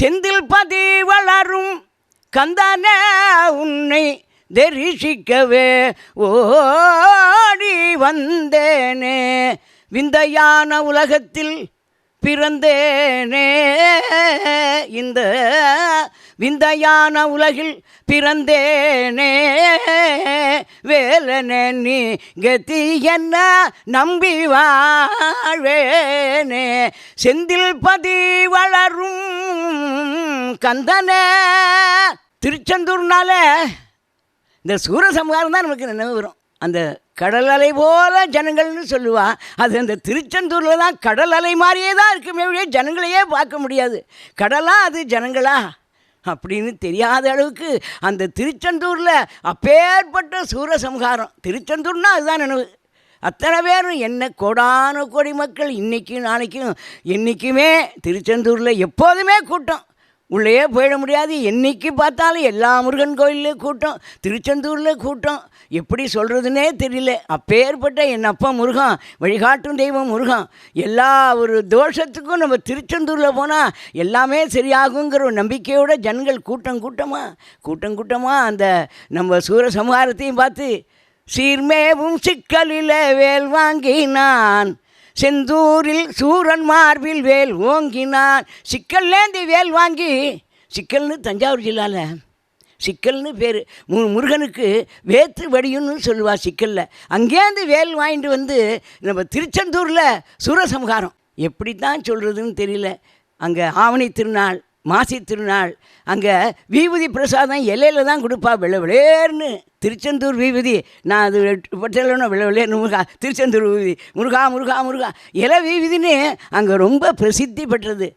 செந்தில் பதி வளரும் கந்தன உன்னை தரிசிக்கவே ஓடி வந்தேனே. விந்தையான உலகத்தில் பிறந்தேனே. இந்த விந்தையான உலகில் பிறந்தேனே. வேலனே நீ கதி என்ன நம்பி வாழேனே. செந்தில் பதி வளரும் கந்தனே திருச்செந்தூர்னால இந்த சூரசம்ஹாரம் தான் நமக்கு நினைவு வரும். அந்த கடல் அலை போல ஜனங்கள்னு சொல்லுவா அது அந்த திருச்செந்தூரில் தான் கடல் அலை மாதிரியே தான் இருக்குமே வழியே ஜனங்களையே பார்க்க முடியாது. கடலா அது ஜனங்களா? அப்படின்னு தெரியாத அளவுக்கு அந்த திருச்செந்தூரில் அப்பேற்பட்ட சூரசம்ஹாரம். திருச்செந்தூர்னா அதுதான் நினைவு. அத்தனை பேரும் என்ன கோடான கோடி மக்கள் இன்றைக்கும் நாளைக்கும் என்றைக்குமே திருச்செந்தூரில் எப்போதுமே கூட்டம். உள்ளேயே போயிட முடியாது. என்னைக்கு பார்த்தாலும் எல்லா முருகன் கோயில்லையும் கூட்டம் திருச்செந்தூரில் கூட்டம். எப்படி சொல்கிறதுனே தெரியல. அப்பேற்பட்ட என் அப்பா முருகன் வழிகாட்டும் தெய்வம் முருகன். எல்லா ஒரு தோஷத்துக்கும் நம்ம திருச்செந்தூரில் போனால் எல்லாமே சரியாகுங்கிற ஒரு நம்பிக்கையோட ஜனங்கள் கூட்டம் கூட்டமாக கூட்டம் கூட்டமாக அந்த நம்ம சூரசம்ஹாரத்தையும் பார்த்து சீர்மேவும் சிக்கலில் வேல் வாங்கினான். செந்தூரில் சூரன் மார்பில் வேல் ஓங்கினான். சிக்கல்லேந்தி வேல் வாங்கி சிக்கல்னு தஞ்சாவூர் ஜில்லாவில் சிக்கல்னு பேர் மு முருகனுக்கு வேற்று வடியும்னு சொல்லுவா சிக்கலில். அங்கேருந்து வேல் வாங்கிட்டு வந்து நம்ம திருச்செந்தூரில் சூரசம்ஹாரம். எப்படி தான் சொல்கிறதுன்னு தெரியல. அங்கே ஆவணி திருநாள் மாசி திருநாள். அங்கே விபூதி பிரசாதம் இலையில தான் கொடுப்பா விளவிளேர்னு திருச்செந்தூர் விபூதி. நான் அது பட்டலன்னு விளவிளேர்னு விளையர்னு முருகா திருச்செந்தூர் விபூதி. முருகா முருகா முருகா. இலை விபூதின்னு அங்கே ரொம்ப பிரசித்தி பெற்றது.